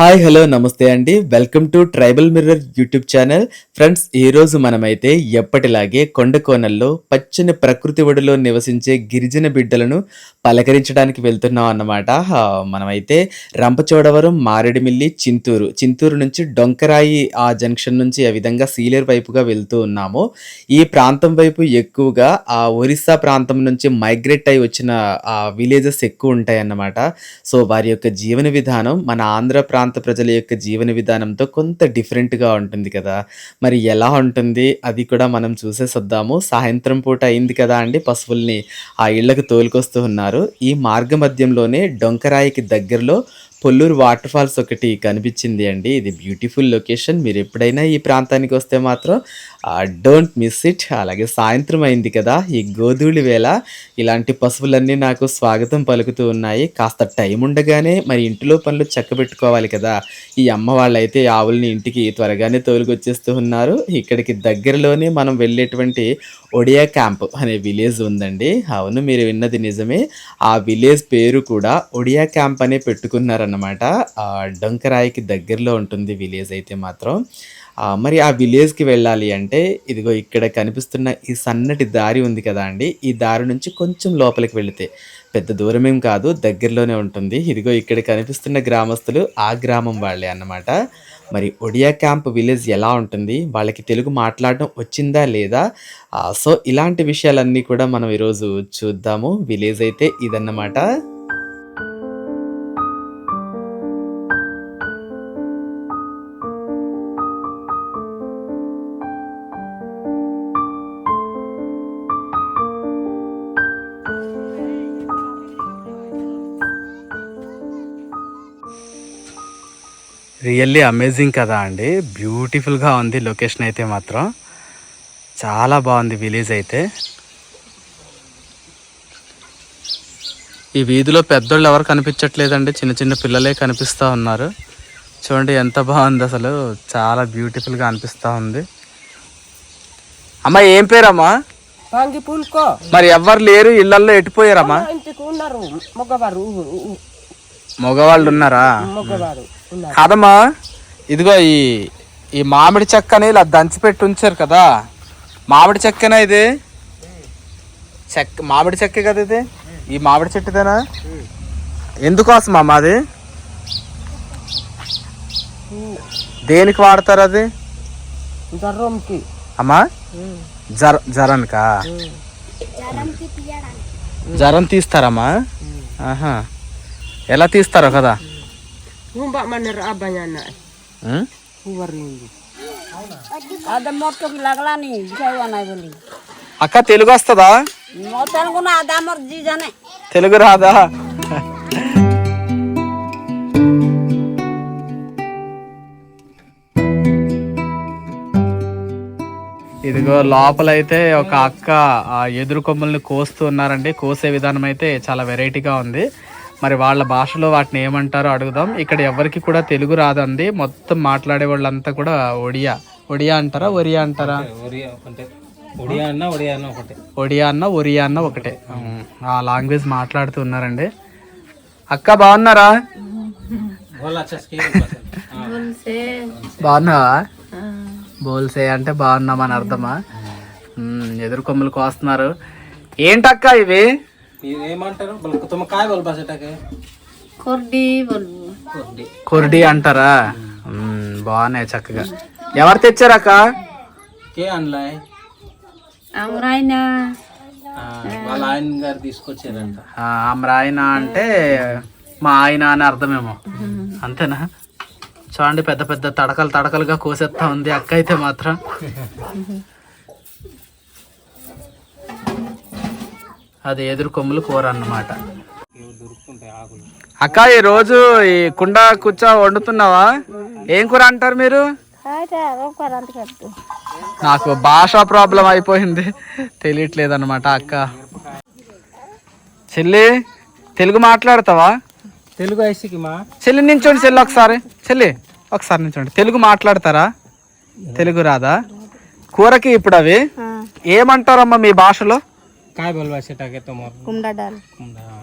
Hi hello నమస్తే అండి. Welcome to tribal mirror YouTube channel. Friends ఈరోజు రోజు మనమైతే ఎప్పటిలాగే కొండకోనల్లో పచ్చని ప్రకృతి ఒడిలో నివసించే గిరిజన బిడ్డలను పలకరించడానికి వెళ్తున్నాం అన్నమాట. మనమైతే రంపచోడవరం మారేడుమిల్లి చింతూరు. చింతూరు నుంచి డొంకరాయి ఆ జంక్షన్ నుంచి ఆ విధంగా సీలేరు వైపుగా వెళ్తూ ఉన్నాము. ఈ ప్రాంతం వైపు ఎక్కువగా ఆ ఒరిస్సా ప్రాంతం నుంచి మైగ్రేట్ అయి వచ్చిన ఆ విలేజెస్ ఎక్కువ ఉంటాయి అన్నమాట సో వారి యొక్క జీవన విధానం మన ఆంధ్ర ప్రాంతం ప్రాంత ప్రజల యొక్క జీవన విధానంతో కొంత డిఫరెంట్‌గా ఉంటుంది కదా! మరి ఎలా ఉంటుంది అది కూడా మనం చూసేసొద్దాము. సాయంత్రం పూట అయింది కదా అండి పశువుల్ని ఆ ఇళ్ళకు తోలుకొస్తూ ఉన్నారు. ఈ మార్గ మధ్యంలోనే డొంకరాయికి దగ్గరలో పొల్లూరు వాటర్ ఫాల్స్ ఒకటి కనిపించింది అండి. ఇది బ్యూటిఫుల్ లొకేషన్. మీరు ఎప్పుడైనా ఈ ప్రాంతానికి వస్తే మాత్రం డోంట్ మిస్ ఇట్. అలాగే సాయంత్రం అయింది కదా! ఈ గోధూళి వేళ ఇలాంటి పశువులన్నీ నాకు స్వాగతం పలుకుతూ ఉన్నాయి. కాస్త టైం ఉండగానే మరి ఇంటిలో పనులు చక్కబెట్టుకోవాలి కదా! ఈ అమ్మ వాళ్ళైతే ఆవుల్ని ఇంటికి త్వరగానే తోలుకొచ్చేస్తూ ఉన్నారు. ఇక్కడికి దగ్గరలోనే మనం వెళ్ళేటువంటి ఒడియా క్యాంప్ అనే విలేజ్ ఉందండి. అవును మీరు విన్నది నిజమే. ఆ విలేజ్ పేరు కూడా ఒడియా క్యాంప్ అనే పెట్టుకున్నారన్నమాట. డొంకరాయికి దగ్గరలో ఉంటుంది విలేజ్ అయితే మాత్రం. మరి ఆ విలేజ్‌కి వెళ్ళాలి అంటే ఇదిగో ఇక్కడ కనిపిస్తున్న ఈ సన్నటి దారి ఉంది కదా అండి! ఈ దారి నుంచి కొంచెం లోపలికి వెళితే పెద్ద దూరమేం కాదు దగ్గరలోనే ఉంటుంది. ఇదిగో ఇక్కడ కనిపిస్తున్న గ్రామస్తులు ఆ గ్రామం వాళ్ళే అన్నమాట. మరి ఒడియా క్యాంప్ విలేజ్ ఎలా ఉంటుంది? వాళ్ళకి తెలుగు మాట్లాడడం వచ్చిందా లేదా? సో ఇలాంటి విషయాలన్నీ కూడా మనం ఈరోజు చూద్దాము. విలేజ్ అయితే ఇదన్నమాట. రియల్లీ అమేజింగ్ కదా అండి! బ్యూటిఫుల్‌గా ఉంది లొకేషన్ అయితే మాత్రం. చాలా బాగుంది విలేజ్ అయితే. ఈ వీధిలో పెద్దోళ్ళు ఎవరు కనిపించట్లేదండి. చిన్న చిన్న పిల్లలే కనిపిస్తా ఉన్నారు. చూడండి ఎంత బాగుంది అసలు. చాలా బ్యూటిఫుల్‌గా అనిపిస్తా ఉంది. అమ్మ ఏం పేరమ్మా? మరి ఎవ్వరు లేరు ఇళ్ళల్లో మగవారు మగవాళ్ళు ఉన్నారా? కాదమ్మా ఇదిగో ఈ ఈ మామిడి చెక్కని ఇలా దంచిపెట్టి ఉంచారు కదా. మామిడి చెక్కనా ఇది? చెక్క మామిడి చెక్కే కదా ఇది? ఈ మామిడి చెట్టుదేనా? ఎందుకోసం అమ్మా అది? దేనికి వాడతారు అది? దర్రంకి అమ్మా జర జరన్కా జరం తీస్తారమ్మా? ఆహా. ఎలా తీస్తారో కదా? Ngumba abanya na. అక్క తెలుగు వస్తుందా తెలుగు తెలుగు రాదా ఇదిగో లోపలైతే ఒక అక్క ఆ ఎదురు కొమ్మల్ని కోస్తూ ఉన్నారండి. కోసే విధానం అయితే చాలా వెరైటీగా ఉంది. మరి వాళ్ళ భాషలో వాటిని ఏమంటారో అడుగుదాం. ఇక్కడ ఎవరికి కూడా తెలుగు రాదండి. మొత్తం మాట్లాడే వాళ్ళంతా కూడా ఒడియా. ఒడియా అంటారా ఒరియా అంటారా? ఒడియా అన్న ఒడియా అన్న ఒకటే. ఒడియా అన్న ఒరియా అన్న ఒకటే. ఆ లాంగ్వేజ్ మాట్లాడుతూ ఉన్నారండి. అక్క బాగున్నారా? బాగున్నావా? బోల్సే అంటే బాగున్నామని అర్థమా? ఎదురు కొమ్ములు కోస్తున్నారు. ఏంటక్క ఇవి? ఏమంటారు? తుమ్మ కాయ బల్బా కొర్డి బల్బు. కొర్డి. అంటారా? బాగున్నాయి చక్కగా. ఎవరు తెచ్చారక్క? కే అన్లాయ్? ఆమ్రాయన వాళ్ళ ఆయన గారు తీసుకొచ్చారంట. ఆమ్రాయన అంటే మా ఆయన అని అర్థమేమో. అంతేనా? చూడండి పెద్ద పెద్ద తడకలు తడకలుగా కోసేస్తా ఉంది అక్క అయితే మాత్రం. అది ఎదురు కొమ్ములు కూర అన్నమాట. అక్క ఈ రోజు ఈ కుండ కూర్చో వండుతున్నావా? ఏం కూర అంటారు మీరు? నాకు భాషా ప్రాబ్లం అయిపోయింది. తెలియట్లేదు అనమాట అక్క. చెల్లి తెలుగు మాట్లాడతావా? తెలుగు ఐసికి మా. చెల్లి నించోండి చెల్లి ఒకసారి. చెల్లి ఒకసారి నించోండి. తెలుగు మాట్లాడతారా? తెలుగు రాదా? కూరకి ఇప్పుడు అవి? ఏమంటారమ్మా మీ భాషలో? काय बोलवायचे टाके तुम्हाला कुमडा डाल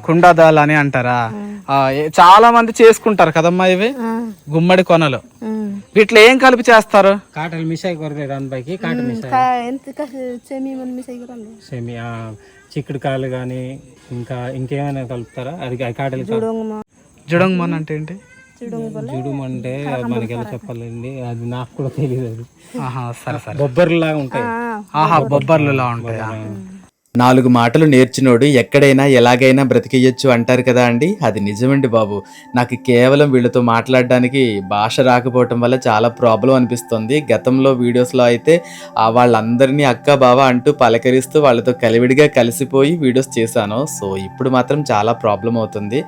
కుండదాల్ అని అంటారా ఆ, ఏ- చాలా మంది చేసుకుంటారు కదమ్మా ఇవి గుమ్మడి కొనలు వీటిలో ఏం కలిపి చేస్తారు కాటలు మిసాయి కొరదే దాని పైకి కాట మిసాయి ఎంత చెమి మన మిస్ అయ్యి సేమి ఆ, చిక్కుడుకాయలు కానీ ఇంకా ఇంకేమైనా కలుపుతారా అది ఆ కాటలు జుడంగ్ మన్ అంటే ఏంటి జుడుం అంటే మనకి ఎలా చెప్పాలండి అది నాకు కూడా తెలియదు అది ఆహా సరే సరే బొబ్బర్లాగా ఉంటాయి ఆహా బొబ్బర్లులా ఉంటాయా నాలుగు మాటలు నేర్చినోడు ఎక్కడైనా ఎలాగైనా బ్రతికేయచ్చు అంటారు కదా అండి. అది నిజమండి బాబు. నాకు కేవలం వీళ్ళతో మాట్లాడడానికి భాష రాకపోవటం వల్ల చాలా ప్రాబ్లం అనిపిస్తుంది. గతంలో వీడియోస్లో అయితే వాళ్ళందరినీ అక్క బావ అంటూ పలకరిస్తూ వాళ్ళతో కలివిడిగా కలిసిపోయి వీడియోస్ చేశాను. సో ఇప్పుడు మాత్రం చాలా ప్రాబ్లం అవుతుంది.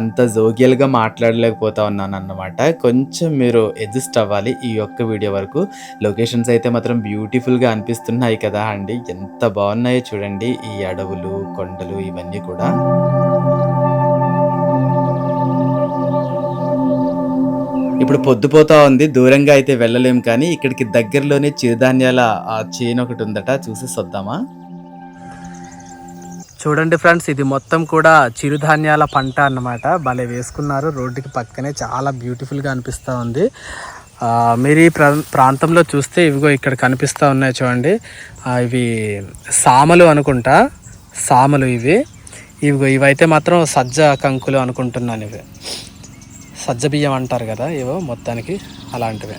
అంత జోగ్యల్గా మాట్లాడలేకపోతా ఉన్నాను అన్నమాట కొంచెం మీరు అడ్జస్ట్ అవ్వాలి ఈ యొక్క వీడియో వరకు. లొకేషన్స్ అయితే మాత్రం బ్యూటిఫుల్గా అనిపిస్తున్నాయి కదా అండి. ఎంత బాగున్నాయో చూడండి. ఈ అడవులు కొండలు ఇవన్నీ కూడా ఇప్పుడు పొద్దుపోతా ఉంది. దూరంగా అయితే వెళ్ళలేము కానీ ఇక్కడికి దగ్గరలోనే చిరుధాన్యాల ఆ ఒకటి ఉందట. చూసి వద్దామా చూడండి ఫ్రెండ్స్ ఇది మొత్తం కూడా చిరుధాన్యాల పంట అన్నమాట. భలే వేసుకున్నారు. రోడ్డుకి పక్కనే చాలా బ్యూటిఫుల్గా అనిపిస్తూ ఉంది. మీరు ఈ ప్రా ప్రాంతంలో చూస్తే ఇవిగో ఇక్కడ కనిపిస్తూ ఉన్నాయి చూడండి. ఇవి సామలు అనుకుంటా. సామలు ఇవి. ఇవిగో ఇవైతే మాత్రం సజ్జ కంకులు అనుకుంటున్నాను ఇవి. సజ్జ బియ్యం అంటారు కదా ఇవో మొత్తానికి అలాంటివి.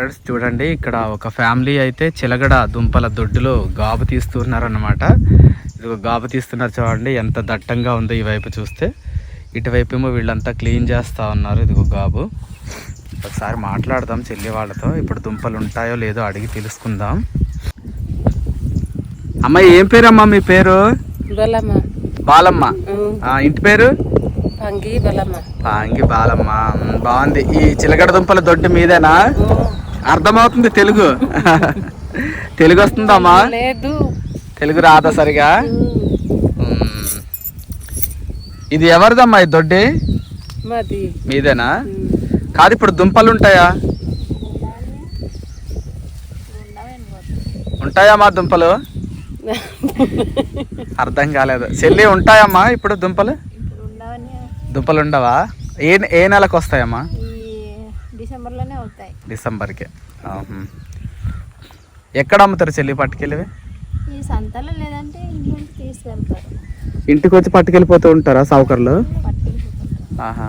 ఫ్రెండ్స్ చూడండి ఇక్కడ ఒక ఫ్యామిలీ అయితే చిలగడ దుంపల దొడ్డులో గాబు తీస్తున్నారన్నమాట. ఇది గాబు తీస్తున్నారు చూడండి ఎంత దట్టంగా ఉందో ఈ వైపు చూస్తే. ఇటువైపు ఏమో వీళ్ళంతా క్లీన్ చేస్తూ ఉన్నారు ఇదిగో గాబు. ఒకసారి మాట్లాడదాం చెల్లి వాళ్ళతో ఇప్పుడు దుంపలు ఉంటాయో లేదో అడిగి తెలుసుకుందాం. అమ్మాయి ఏం పేరమ్మా మీ పేరు? బలమ్మ. బాలమ్మ. ఆ, ఇంటి పేరు? పంగి బలమ్మ. బాగుంది. ఈ చిలకడ దుంపల దొడ్డి మీదేనా? అర్థమవుతుంది తెలుగు. తెలుగు వస్తుందమ్మా లేదు. తెలుగు రాదా సరిగా. ఇది ఎవరిదమ్మా ఈ దొడ్డి? మాది. మీదేనా? కాదు ఇప్పుడు దుంపలు ఉంటాయా ఉంటాయా మా దుంపలు? అర్థం కాలేదు. చెల్లి ఉంటాయమ్మా ఇప్పుడు దుంపలు? దుంపలు ఉండవా ఏ ఏ నెలకు వస్తాయమ్మా డిసెంబర్కి. ఎక్కడ అమ్ముతారు చెల్లి పట్టుకెళ్ళివి? ఈ సంతలో లేదంటే ఇంటి నుంచి తీసుకెళ్తారు. ఇంటికి వచ్చి పట్టుకెళ్ళిపోతూ ఉంటారా సౌకర్లు ఆహా.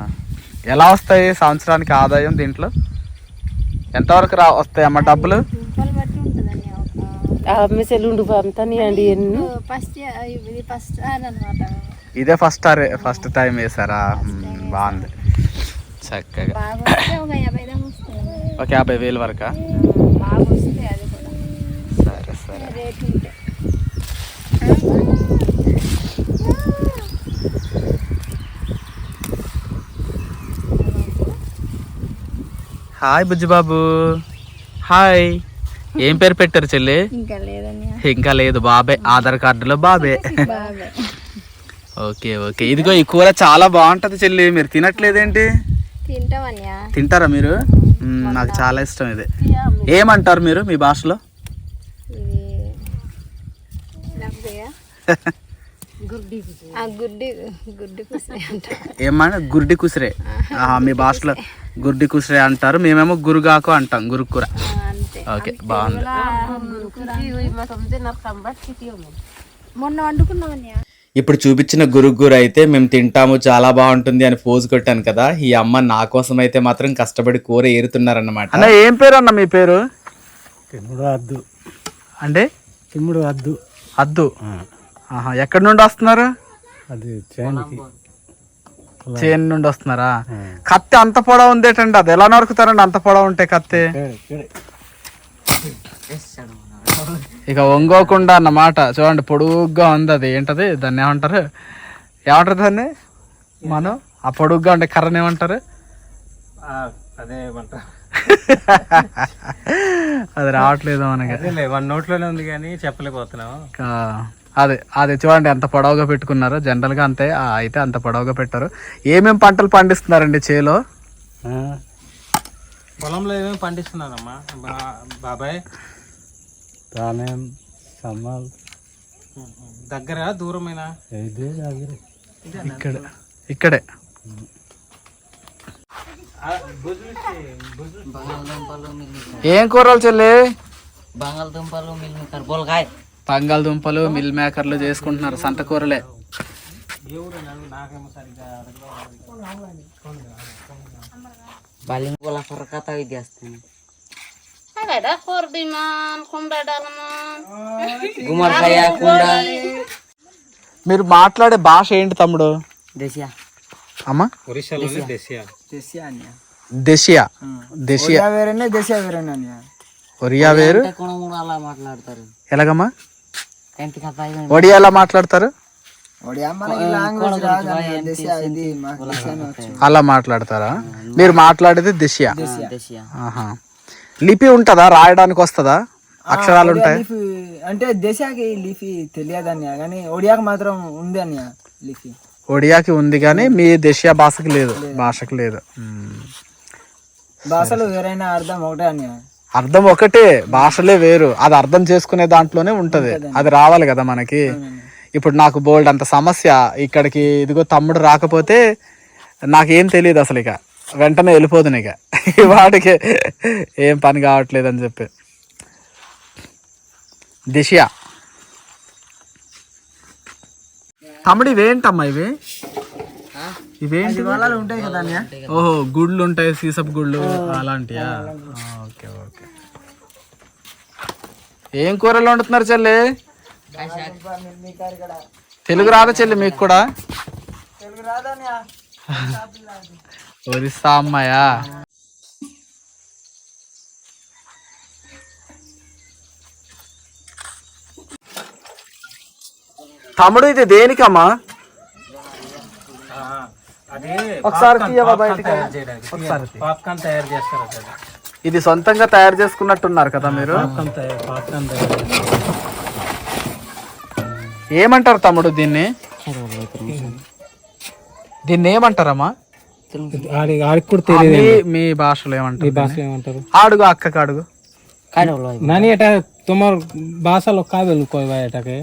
ఎలా వస్తాయి సంవత్సరానికి ఆదాయం దీంట్లో? ఎంతవరకు రా వస్తాయమ్మా డబ్బులు? ఫస్ట్ ఇది ఫస్ట్ అనమాట ఇదే ఫస్ట్ ఫస్ట్ టైం వేసారా బాగుంది. చక్కగా. ఒక యాభై వేలు వరకా? సరే సరే. హాయ్ బుజ్జిబాబు. హాయ్. ఏం పేరు పెట్టారు చెల్లి? ఇంకా లేదు బాబే. ఆధార్ కార్డులో బాబే. Okay okay. ఇదిగో ఈ కూర చాలా బాగుంటది చెల్లి. మీరు తినట్లేదేంటి? తింటారా మీరు? నాకు చాలా ఇష్టం ఇది. ఏమంటారు మీరు మీ భాషలో? ఇది లేకపోతే ఆ గుడ్డి గుడ్డి కుసి అంటారు. ఏమన్నా గుర్డి కుసిరే. మీ భాషలో గుర్డి కుసిరే అంటారు. మేమేమో గురుగాకు అంటాం గురుకూర. ఓకే బాగుంది. మొన్న వండుకున్నామన్యా ఇప్పుడు చూపించిన గురుగుర అయితే మేము తింటాము చాలా బాగుంటుంది అని పోజు కొట్టాను కదా. ఈ అమ్మ నా కోసం అయితే మాత్రం కష్టపడి కూర ఏరుతున్నారన్నమాట. అన్న ఏం పేరు అన్న మీ పేరు? తిమ్ముడు అద్దు. అంటే? తిమ్ముడు అద్దు. అద్దు. ఆహా, ఎక్కడి నుండి వస్తున్నారు? అది చేనికి. చేను నుండి వస్తున్నారా? కత్తి అంత పొడవు ఉందేటండి అది ఎలా నరుకుతారండి? అంత పొడవు ఉంటే కత్తి. ఇక ఒంగోకుండా అన్నమాట. చూడండి పొడుగ్గా ఉంది అది. ఏంటది? దాన్ని ఏమంటారు? ఏమంటారు దాన్ని? మనం? ఆ పొడుగ్గా ఉండే కర్రని ఏమంటారు? అదే ఏమంటారు? అది రావట్లేదు మనకి. వన్ నోట్లోనే ఉంది కానీ చెప్పలేకపోతున్నాం అదే అదే చూడండి ఎంత పొడవుగా పెట్టుకున్నారో. జనరల్గా అంతే అయితే అంత పొడవుగా పెట్టారు. ఏమేం పంటలు పండిస్తున్నారండి చేలో? పొలంలో ఏమేమి పండిస్తున్నారమ్మా? బాబాయ్? సమ్మల్ దగ్గర దూరమైన? ఇదే దగ్గర. ఇక్కడ ఇక్కడే. ఏం కూరలు చెల్లి? బంగాళదుంపలు మిల్మికర్ బోల్కాయ్ బంగాళదుంపలు మిల్ మేకర్లు చేసుకుంటున్నారు సంత కూరలే. baling bola perkata మీరు మాట్లాడే భాష ఏంటి తమ్ముడు? అమ్మా? ఒరిస్సాలోనే వేరేనే దేశ వేరేనే ఒరియా వేరు? అలా మాట్లాడతారు. ఎలాగమ్మా? ఒడియా ఎలా మాట్లాడతారు? అలా మాట్లాడతారా? మీరు మాట్లాడేది దిశయా. దేశీయ. ఆహా. లిపి ఉంటుందా? రాయడానికి వస్తుందా? అక్షరాలు ఉంటాయి. అంటే దేశాకి లిఫీ తెలియదని కానీ ఒడియాకి మాత్రం ఉంది అని లిఫీ. ఒడియాకి ఉంది కానీ మీ దేశీయ భాషకి లేదు. భాషకి లేదు. భాషలు వేరైనా అర్థం ఒకటే అని అర్థం ఒకటే భాషలే వేరు. అది అర్థం చేసుకునే దాంట్లోనే ఉంటది. అది రావాలి కదా మనకి. ఇప్పుడు నాకు బోల్డ్ అంత సమస్య ఇక్కడికి ఇదిగో తమ్ముడు రాకపోతే నాకేం తెలియదు అసలు ఇక. వెంటనే వెళ్ళిపోదును ఇక. ఈ వాటికి ఏం పని కావట్లేదు అని చెప్పి. దిశ. తమ్ముడు ఇవేంటమ్మా ఇవి? ఇవేంటి ఉంటాయి కదా ఓహో గుళ్ళు ఉంటాయి సీసపు గుళ్ళు అలాంటియా? Okay okay. ఏం కూరలు వండుతున్నారు చెల్లి? తెలుగు రాదా చెల్లి మీకు కూడా? ఒరిస్సా అమ్మాయా తమ్ముడు ఇది దేనికమ్మా? అది ఒకసారి పాప్కార్న్? తయారు చేస్తారు ఇది సొంతంగా తయారు చేసుకున్నట్టున్నారు కదా మీరు? ఏమంటారు తమ్ముడు దీన్ని? దీన్ని ఏమంటారమ్మా? తెలియదు మీ భాషలో ఏమంటారు మీ భాషలో ఆడుగు అక్కకు అడుగు నాని এটা তোমার భాషలో కాదు কাবেল কয় ভাই এটাকে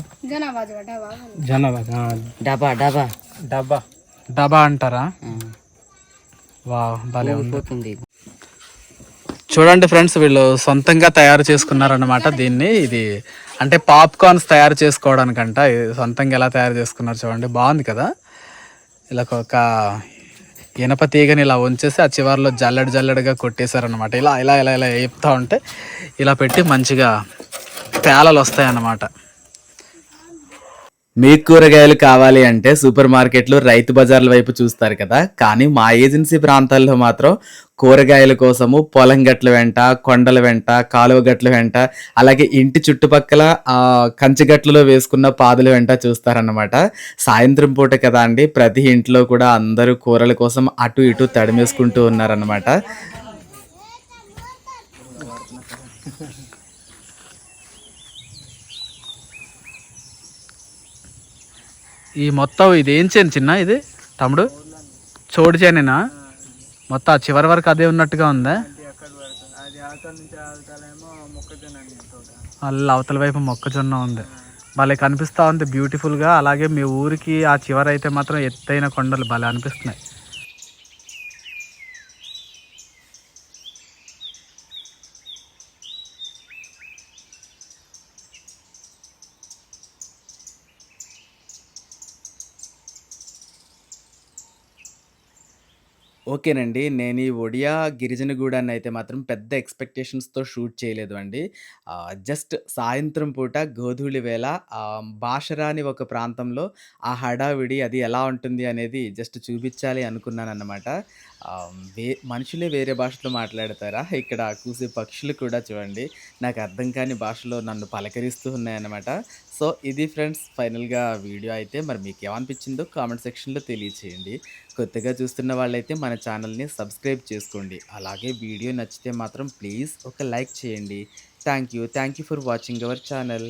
জানাবাজ ডাবা డబా అంటారా? వావ్ భలే ఉంది. చూడండి ఫ్రెండ్స్ వీళ్ళు సొంతంగా తయారు చేసుకున్నారనమాట దీన్ని. ఇది అంటే పాప్కార్న్స్ తయారు చేసుకోవడానికంట. సొంతంగా ఎలా తయారు చేసుకున్నారు చూడండి. బాగుంది కదా? ఇలా ఒక ఇనప తీగని ఇలా ఉంచేసి ఆ చివరిలో జల్లెడ జల్లెడగా కొట్టేశారనమాట ఇలా ఇలా ఇలా ఇలా వేపుతూ ఉంటే ఇలా పెట్టి మంచిగా పేలలు వస్తాయి అన్నమాట మీకు కూరగాయలు కావాలి అంటే సూపర్ మార్కెట్లు రైతు బజార్ల వైపు చూస్తారు కదా. కానీ మా ఏజెన్సీ ప్రాంతాల్లో మాత్రం కూరగాయల కోసము పొలం గట్ల వెంట కొండల వెంట కాలువ గట్ల వెంట అలాగే ఇంటి చుట్టుపక్కల కంచిగట్లలో వేసుకున్న పాదుల వెంట చూస్తారన్నమాట. సాయంత్రం పూట కదా అండి ప్రతి ఇంట్లో కూడా అందరూ కూరల కోసం అటు ఇటు తడిమేసుకుంటూ ఉన్నారన్నమాట. ఈ మొత్తం ఇది ఏం చేయను చిన్న ఇది? తమ్ముడు? చోడు చేయనేనా? మొత్తం ఆ చివరి వరకు అదే ఉన్నట్టుగా ఉందా? అల్ల అవతల వైపు మొక్కజొన్న ఉంది. భలే కనిపిస్తూ ఉంది బ్యూటిఫుల్గా అలాగే మీ ఊరికి ఆ చివర అయితే మాత్రం ఎత్తైన కొండలు భలే అనిపిస్తున్నాయి. ఓకేనండి. నేను ఈ ఒడియా గిరిజనగూడాన్ని అయితే మాత్రం పెద్ద ఎక్స్పెక్టేషన్స్తో షూట్ చేయలేదు అండి జస్ట్ సాయంత్రం పూట గోధూళి వేళ భాషరాని భాష రాని ఒక ప్రాంతంలో ఆ హడావిడి అది ఎలా ఉంటుంది అనేది జస్ట్ చూపించాలి అనుకున్నాను అన్నమాట వే మనుషులే వేరే భాషలో మాట్లాడతారా? ఇక్కడ కూసే పక్షులు కూడా చూడండి. నాకు అర్థం కాని భాషలో నన్ను పలకరిస్తూ ఉన్నాయన్నమాట. సో ఇది ఫ్రెండ్స్ ఫైనల్గా వీడియో అయితే మరి మీకు ఏమనిపించిందో కామెంట్ సెక్షన్లో తెలియచేయండి. కొత్తగా చూస్తున్న వాళ్ళైతే మన ఛానల్ని సబ్స్క్రైబ్ చేసుకోండి. అలాగే వీడియో నచ్చితే మాత్రం ప్లీజ్ ఒక లైక్ చేయండి. Thank you. Thank you for watching our channel.